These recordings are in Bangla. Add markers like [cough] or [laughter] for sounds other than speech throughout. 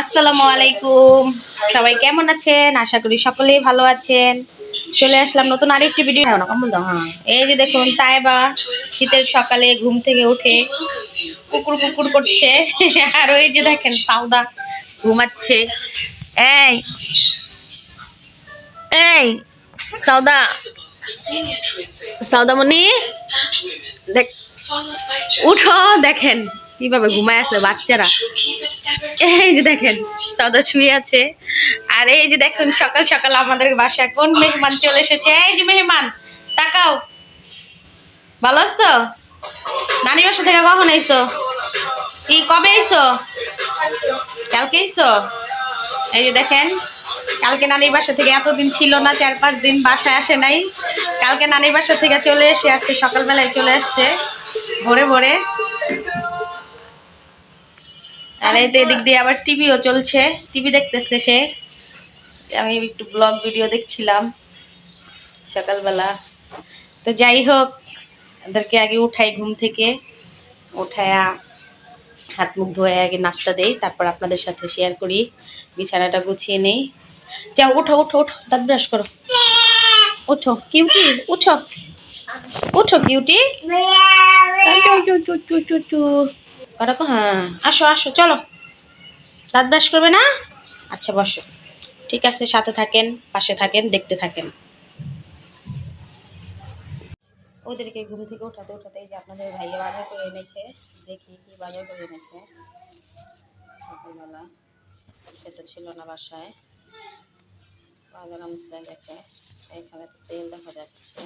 আসসালামু আলাইকুম। সবাই কেমন আছেন? আশা করি সকলেই ভালো আছেন। চলে আসলাম নতুন আরেকটি ভিডিও এই যে দেখুন তাইবা শীতের সকালে ঘুম থেকে উঠে কুকুর কুকুর করছে। আর ওই যে দেখেন সাউদা ঘুমাচ্ছে। এই এই সাউদা। সাউদামণি দেখ উঠো দেখেন কীভাবে ঘুমায় আছে বাচ্চারা। এই যে দেখেন সাদা শুয়ে আছে। আর এই যে দেখুন, সকাল সকাল আমাদের বাসায় কোন মেহমান চলে এসেছে? এই যে মেহমান, তাকাও। ভালো আছো? নানি বাসা থেকে কখন আইছো? কি, কবে আইছো? কালকে আইছো? এই যে দেখেন, কালকে নানির বাসা থেকে এতদিন ছিল না, চার পাঁচ দিন বাসায় আসে নাই। কালকে নানির বাসা থেকে চলে এসে আজকে সকালবেলায় চলে আসছে, ভোরে ভোরে। আর এই তো এদিক দিয়ে আবার টিভিও চলছে। টিভি দেখতেছে সে। আমি একটু ব্লগ ভিডিও দেখছিলাম সকালবেলা। তো যাই হোক ওদেরকে আগে উঠাই ঘুম থেকে। উঠায়া হাত মুখ ধোয়া আগে নাস্তা দেই তারপর আপনাদের সাথে শেয়ার করি। বিছানাটা গুছিয়ে নেই। যাও উঠো উঠো উঠো দাঁত ব্রাশ করো। উঠো কিউটি উঠো। উঠো কিউটি। ওরকম? হ্যাঁ। আসো আসো, চলো। দাঁত ব্রাশ করবে না? আচ্ছা বসো। ঠিক আছে, সাথে থাকেন, পাশে থাকেন, দেখতে থাকেন। ওদেরকে ঘুম থেকে উঠাতে উঠাতে যে আপনাদের ভাইয়া বাজার করে এনেছে দেখি কি বাজার করে এনেছে, সকালবেলা। সে তো ছিল না বাসায়। বাজার আনছে দেখে। এখানে তেল দেখা যাচ্ছে।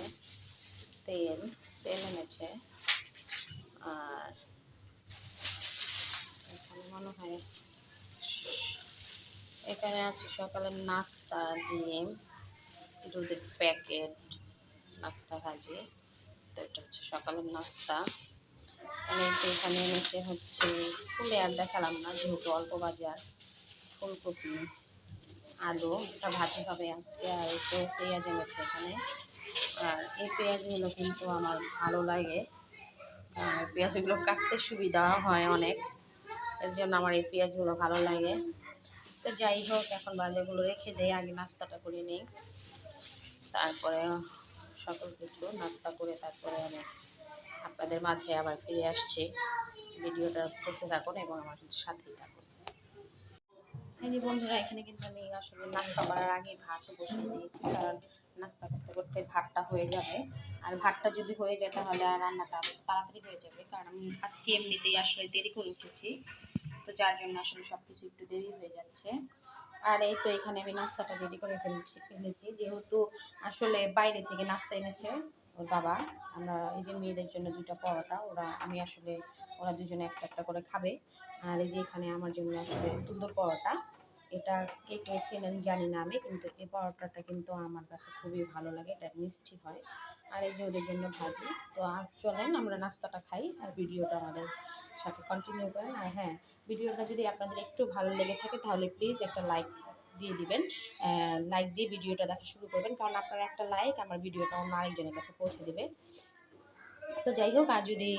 তেল তেল এনেছে। আর মনে হয়। এখানে আছে সকালের নাস্তা, ডিম, দুধের প্যাকেট, নাস্তা ভাজি। তো এটা হচ্ছে সকালের নাস্তা। এখানে এনেছে হচ্ছে ফুলে আর দেখালাম না, যেহেতু অল্প বাজার ফুলকপি, আলু এটা ভাজি হবে আজকে, আর একটু পেঁয়াজ এনেছে এখানে। আর এই পেঁয়াজগুলো কিন্তু আমার ভালো লাগে। পেঁয়াজগুলো কাটতে সুবিধা হয় অনেক। এর জন্য আমার এই পেঁয়াজগুলো ভালো লাগে। তো যাই হোক, এখন বাজারগুলো রেখে দেয় আগে নাস্তাটা করে নিই। তারপরে সকল কিছু নাস্তা করে তারপরে আমি আপনাদের মাঝে আবার ফিরে আসছি। ভিডিওটা করতে থাকুন এবং আমার সাথেই থাকুন। এই যে বন্ধুরা, এখানে কিন্তু আমি আসলে নাস্তা করার আগে ভাত বসিয়ে দিয়েছি, কারণ নাস্তা করতে করতে ভাতটা হয়ে যাবে। আর ভাতটা যদি হয়ে যায় তাহলে আর রান্নাটা তাড়াতাড়ি হয়ে যাবে, কারণ আমি আজকে এমনিতেই আসলে দেরি করে উঠেছি। তো যার জন্য আসলে সব কিছু একটু দেরি হয়ে যাচ্ছে। আর এই তো এখানে আমি নাস্তাটা রেডি করে ফেলেছি ফেলেছি। যেহেতু আসলে বাইরে থেকে নাস্তা এনেছে ওর বাবা, আমরা এই যে মেয়েদের জন্য দুইটা পরোটা, ওরা, আমি আসলে ওরা দুজনে একটা একটা করে খাবে। আর এই যে এখানে আমার জন্য আসলে সুন্দর পরোটা এটা কে কে চেনেন জানি না আমি, কিন্তু এই পরোটাটা কিন্তু আমার কাছে খুবই ভালো লাগে, এটা মিষ্টি হয়। আর এই যে ওদের জন্য ভাজি, তো আর চলেন আমরা নাস্তাটা খাই আর ভিডিওটা আমাদের সাথে কন্টিনিউ করেন। আর হ্যাঁ ভিডিওটা যদি আপনাদের একটু ভালো লেগে থাকে তাহলে প্লিজ একটা লাইক দিয়ে দিবেন লাইক দিয়ে ভিডিওটা দেখা শুরু করবেন, কারণ আপনার একটা লাইক আমার ভিডিওটা অন্য আরেকজনের কাছে পৌঁছে দেবে। তো যাই হোক, আর যদি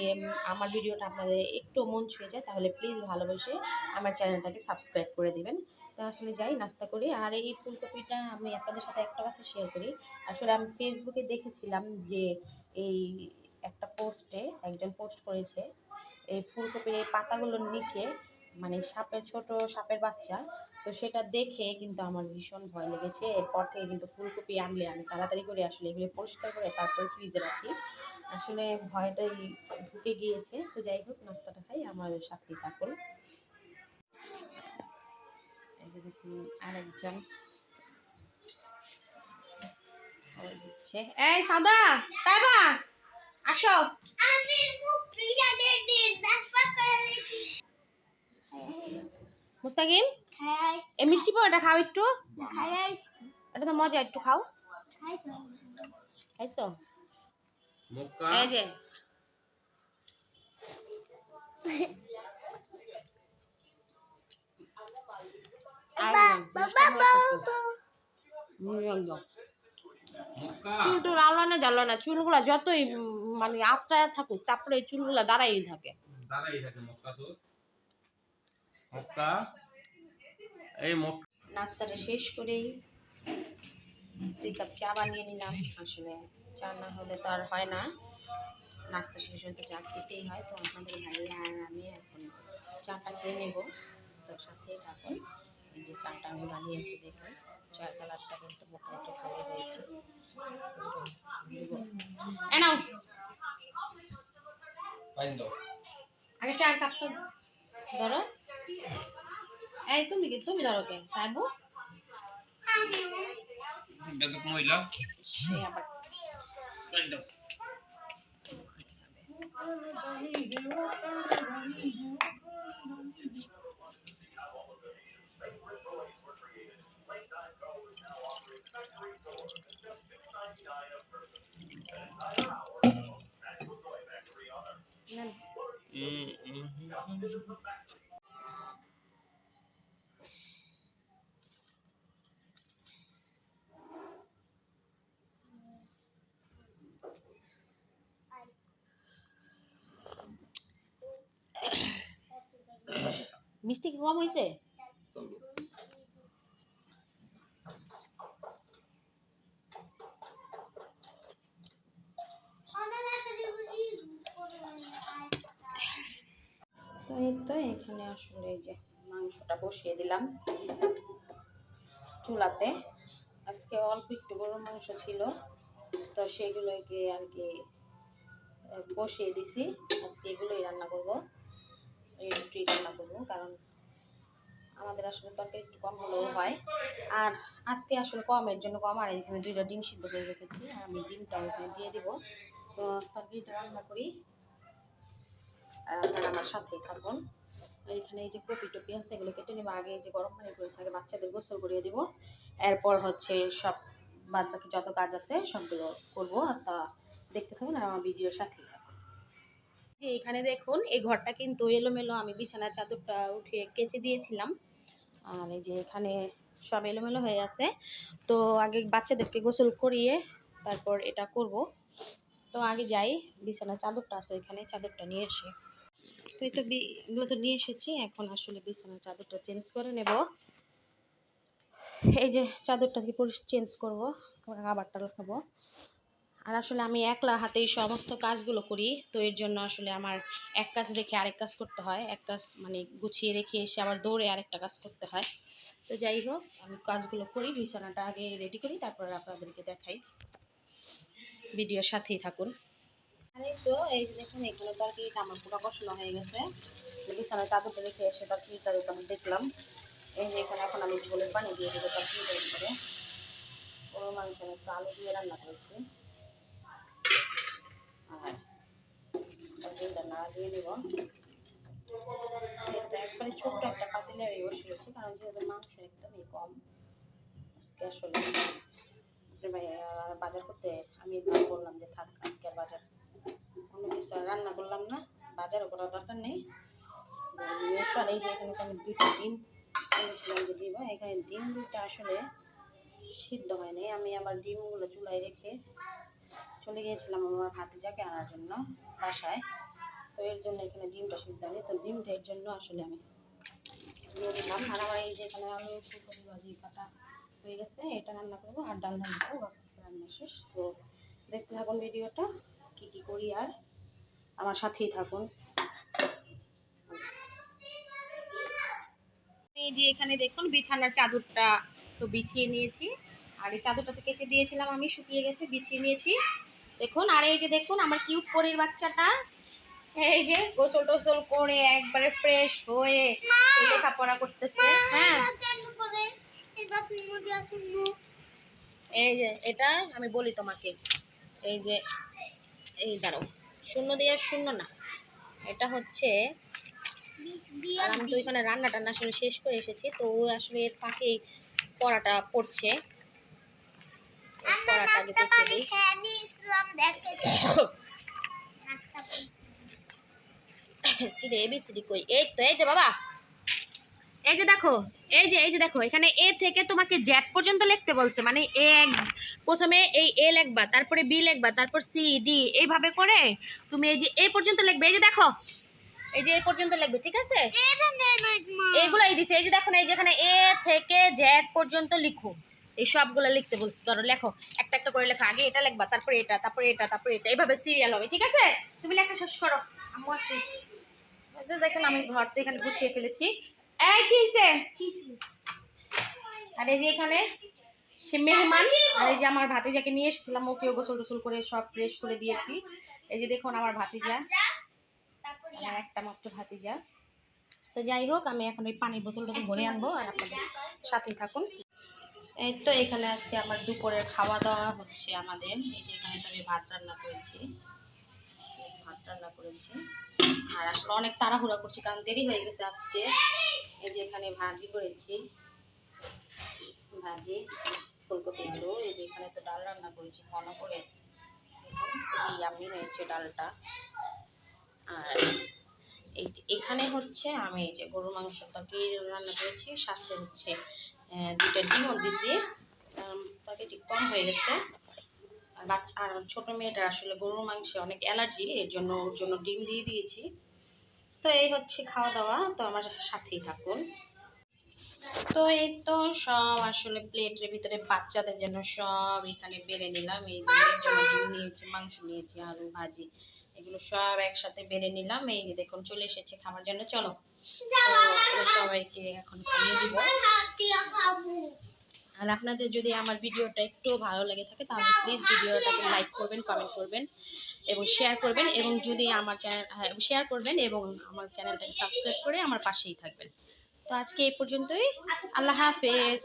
আমার ভিডিওটা আপনাদের একটু মন ছুঁয়ে যায় তাহলে প্লিজ ভালোবেসে আমার চ্যানেলটাকে সাবস্ক্রাইব করে দিবেন। তো আসলে যাই নাস্তা করি। আর এই ফুলকপিটা আমি আপনাদের সাথে একটা কথা শেয়ার করি। আসলে আমি ফেসবুকে দেখেছিলাম যে এই একটা পোস্টে একজন পোস্ট করেছে, এই ফুলকপির এই পাতাগুলোর নিচে মানে সাপের ছোট সাপের বাচ্চা। তো সেটা দেখে কিন্তু আমার ভীষণ ভয় লেগেছে। এরপর থেকে কিন্তু ফুলকপি আনলে আমি তাড়াতাড়ি করে আসলে এগুলো পরিষ্কার করে তারপরে ফ্রিজে রাখি। আসলে ভয়টাই ঢুকে গিয়েছে। তো যাই হোক, নাস্তাটা খাই, আমার সাথেই থাকুন। যে দেখুন আরেকজন। দিচ্ছে। এই সাদা তাইবা আসো। মুস্তাকিম এই মিষ্টি পাওয়াটা খাও একটু। এটা তো মজা একটু খাও। খাইছো? মক্কা। এই যে। চুল টুল আলো না জ্বালো না চুলগুলা যতই মানে আশ্রয় থাকুক তারপরে এই চুলগুলা দাঁড়াই থাকে। দাঁড়াই থাকে মক্কা তো। মক্কা। এই মুখ নাস্তাটা শেষ করেই দুই কাপ চা বানিয়ে নিলাম। আসলে চা না হলে তো আর হয় না। নাস্তা শেষ হতে চা খেতেই হয়। তো আপনাদের ভাইয়া আর আমি এখন চাটা খেয়ে নেব। তো সাথেই থাকুন। এই যে চাটা আমি বানিয়েছি দেখুন চার কালারটা কিন্তু মোটামুটি ভালো হয়েছে। নাও। আগে চার কাপটা ধরো। এই তুমি কি তুমি ধরো কে? তাই বউ? বেদক মহিলা। সে আবার মিষ্টি কি কম হয়েছে তো এই তো এখানে আসলে যে মাংসটা বসিয়ে দিলাম চুলাতে। আজকে অল্প একটু গরুর মাংস ছিল, তো সেগুলোকে আর কি বসিয়ে দিছি। আজকে এগুলোই রান্না করব দুটোই রান্না করব, কারণ আমাদের আসলে তরকারি একটু কম হলেও হয়। আর আজকে আসলে কমের জন্য কম আর এখানে দুইটা ডিম সিদ্ধ করে রেখেছি আমি ডিমটা ওখানে দিয়ে দিব। তো তরকারিটা রান্না করি। আর আমার সাথেই থাকুন এখানে এই যে কপি টপি আছে, এগুলো কেটে নেব। আগে যে গরম পানি করেছে আগে বাচ্চাদের গোসল করিয়ে দিব। এরপর হচ্ছে সব বাদ বাকি যত কাজ আছে, সবগুলো করব। আর তা দেখতে থাকুন আর আমার ভিডিওর সাথেই থাকুন। যে এখানে দেখুন, এই ঘরটা কিন্তু এলোমেলো, আমি বিছানার চাদরটা উঠিয়ে কেচে দিয়েছিলাম। আর এই যে এখানে সব এলোমেলো হয়ে আছে। তো আগে বাচ্চাদেরকে গোসল করিয়ে তারপর এটা করব। তো আগে যাই, বিছানার চাদরটা আছে এখানে, চাদরটা নিয়ে এসে তো এই তো এগুলো তো নিয়ে এসেছি। এখন আসলে বিছানার চাদরটা চেঞ্জ করে নেব। এই যে চাদরটাকে চেঞ্জ করব খাবারটা খাব আর আসলে আমি একলা হাতেই সমস্ত কাজগুলো করি, তো এর জন্য আসলে আমার এক কাজ রেখে আরেক কাজ করতে হয়। এক কাজ মানে গুছিয়ে রেখে এসে আবার দৌড়ে আরেকটা কাজ করতে হয়। তো যাই হোক, আমি কাজগুলো করি, বিছানাটা আগে রেডি করি, তারপর আপনাদেরকে দেখাই। ভিডিওর সাথেই থাকুন। আর এই তো, এই দেখুন, এখানে তরকারিটা আমার পুরো কষানো হয়ে গেছে। বিছানার চাদরটা রেখে এসে তরকারিটা আমি দেখলাম। এই যে এখানে এখন আমি ঝোলের পানি দিয়ে দেবো তরকারিটার ভিতরে গরু মাংস একটু আলু দিয়ে রান্না করেছি। আর তরকারিটা না দিয়ে দেব। একবারে ছোট্ট একটা পাতিলে বসিয়েছি কারণ যেহেতু মাংস একদমই কম, আজকে আসলে বাজার করতে আমি বললাম যে থাক, আজকে বাজার অন্য কিছু রান্না করলাম না, বাজারও করার দরকার নেই। আর এই যে এখানে আমি দুইটা ডিম এনেছিলাম যে দিব এখানে ডিম দুইটা আসলে সিদ্ধ হয়নি আমি আমার ডিমগুলো চুলায় রেখে চলে গিয়েছিলাম আমার ভাতিজাকে আনার জন্য বাসায়। তো এর জন্য এখানে ডিমটা সিদ্ধ হয়নি। তো ডিমটা এর জন্য আসলে আমি দিলাম। আর আমার এই যে এখানে আলু, ফুলকপি, ভাজি কাটা হয়ে গেছে, এটা রান্না করব। আর ডাল রান্না করব রান্না শেষ। তো দেখতে থাকুন ভিডিওটা। কি কি করি আর? আমার সাথেই থাকুন। এই যে এখানে দেখুন, বিছানার চাদরটা তো বিছিয়ে নিয়েছি। আর এই চাদরটা তো কেচে দিয়েছিলাম আমি, শুকিয়ে গেছে, বিছিয়ে নিয়েছি। দেখুন, আর এই যে দেখুন, আমার কিউট পরির বাচ্চাটা। এই যে গোসল টোসল করে একবারে ফ্রেশ হয়ে লেখাপড়া করতেছে হ্যাঁ। এই যে, এটা আমি বলি তোমাকে। এই যে এই দাঁড়াও শূন্য দিয়ে শূন্য না। এটা হচ্ছে আর আমি তো এখানে রান্না টান্না আসলে শেষ করে এসেছি তো ও আসলে এর ফাঁকেই পড়াটা পড়ছে। পড়াটা আগে দেখে দিই। [coughs] কি রে এবিসিডি কই? এই তো এই যে বাবা। এই যে দেখো এই যে এই যে দেখো এখানে এ থেকে তোমাকে জ্যাট পর্যন্ত লিখতে বলছে। মানে এ এক- প্রথমে এই এ লিখবা তারপরে বি লিখবা তারপর সি ডি এইভাবে করে তুমি এই যে এ পর্যন্ত লিখবে। এই যে দেখো এই যে এই পর্যন্ত লিখবে ঠিক আছে? এইগুলাই দিছে। এই যে দেখো না এই যেখানে এ থেকে জেড পর্যন্ত লিখো। এই সবগুলো লিখতে বলছি। ধরো লেখো একটা একটা করে লেখো। আগে এটা লিখবা তারপরে এটা তারপরে এটা তারপরে এটা। এইভাবে সিরিয়াল হবে ঠিক আছে? তুমি লেখা শেষ করো। আম্মু আসি দেখেন আমি ঘর তো এখানে গুছিয়ে ফেলেছি। এই কি হইছে? আর এই যে এখানে সে মেহমান আর এই যে আমার ভাতিজাকে নিয়ে এসেছিলাম ওকেও গোসল টোসল করে সব ফ্রেশ করে দিয়েছি। এই যে দেখুন আমার ভাতিজা আমার একটা মাত্র ভাতিজা। তো যাই হোক আমি এখন ওই পানির বোতলটাকে ভরে আনব আর আপনাদের সাথেই থাকুন। এই তো এখানে আজকে আমার দুপুরের খাওয়া দাওয়া হচ্ছে আমাদের। এই যে এখানে তো আমি ভাত রান্না করেছি। ভাত রান্না করেছি। আর আসলে অনেক তাড়াহুড়া করছি কারণ দেরি হয়ে গেছে আজকে। এই যে এখানে ভাজি করেছি। ভাজি, ফুলকপি আলু এই যে এখানে তো ডাল রান্না করেছি, ঘন করে। আমি হয়েছে ডালটা। আর এখানে হচ্ছে আমি এই যে গরুর মাংস তরকারি রান্না করেছি, সাথে হচ্ছে দুইটা ডিমও দিছি। তরকারিটি কম হয়ে গেছে। আর বাচ্চা, আর ছোট মেয়েটার আসলে গরুর মাংসে অনেক অ্যালার্জি, এর জন্য ওর জন্য ডিম দিয়ে দিয়েছি। তো এই হচ্ছে খাওয়া দাওয়া তো আমার সাথেই থাকুন। তো এই তো সব আসলে প্লেটের ভিতরে বাচ্চাদের জন্য সব এখানে বেড়ে নিলাম। এই যে নিয়েছি, মাংস নিয়েছি, আলু ভাজি, এগুলো সব একসাথে বেড়ে নিলাম। এই যে দেখুন, চলে এসেছে খাবার জন্য। চলো। সবাইকে এখন খাইয়ে দিব। আর আপনাদের যদি আমার ভিডিওটা একটু ভালো লেগে থাকে, তাহলে প্লিজ ভিডিওটাকে লাইক করবেন কমেন্ট করবেন এবং শেয়ার করবেন এবং যদি আমার চ্যানেল শেয়ার করবেন এবং আমার চ্যানেলটাকে সাবস্ক্রাইব করে আমার পাশেই থাকবেন। তো আজকে এই পর্যন্তই। আল্লাহ হাফেজ।